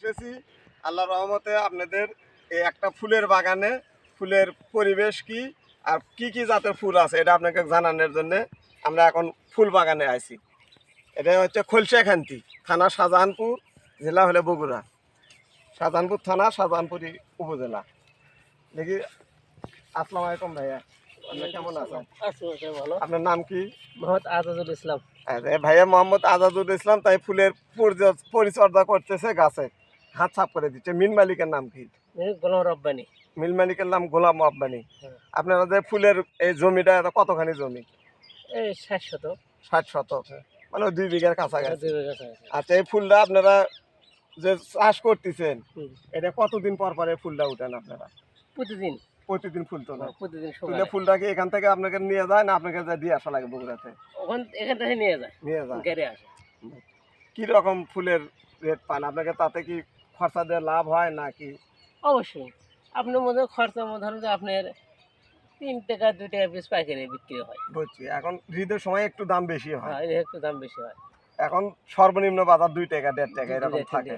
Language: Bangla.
এসেছি আল্লাহ রহমতে আপনাদের এই একটা ফুলের বাগানে ফুলের পরিবেশ কি আর কি কি জাতের ফুল আছে এটা আপনাকে জানানোর জন্য আমরা এখন ফুল বাগানে আছি এটা হচ্ছে খলসাখান্তি থানা শাহজাহানপুর জেলা হলে বগুড়া। শাহজাহানপুর থানা শাহজাহানপুরি উপজেলা। দেখি আসসালামু আলাইকুম ভাইয়া। কেমন আছেন? আপনার নাম কি? মোহাম্মদ ইসলাম। ভাইয়া মোহাম্মদ আজাদুল ইসলাম তাই ফুলের পরিচ- পরিচর্যা করতেছে গাছে। হাত সাফ করে দিচ্ছে। মিল মালিকের নাম কি? গোলাম রব্বানি। মিল মালিকের নাম গোলাম আব্বানি হ্যাঁ। আপনারা যে ফুলের এই জমিটা এটা কতখানি জমি? এই ষাট শত ষাট শতক। মানে দুই বিঘার কাছাকাছি। আচ্ছা এই ফুলটা আপনারা যে চাষ করতেছেন এটা কতদিন পর পরে ফুলটা উঠেন আপনারা? প্রতিদিন। প্রতিদিন ফুল তো না প্রতিদিন তুলে ফুলটা কি এখান থেকে আপনাকে নিয়ে যায় না আপনাকে যা দিয়ে আসা লাগে বগুড়াতে? ওখান এখান থেকে নিয়ে যায়। নিয়ে যায়। গাড়ি আসে। কি রকম ফুলের রেট পান? আপনাকে তাতে কি খরচা দিয়ে লাভ হয় নাকি? অবশ্যই। আপনার মধ্যে খরচা মধ্যে ধরুন যে আপনার তিন টাকা দু টাকা পিস পাইকারি বিক্রি হয়। বুঝছি। এখন ঈদের সময় একটু দাম বেশি হয়। হ্যাঁ একটু দাম বেশি হয়। এখন সর্বনিম্ন বাজার দুই টাকা দেড় টাকা এরকম থাকে।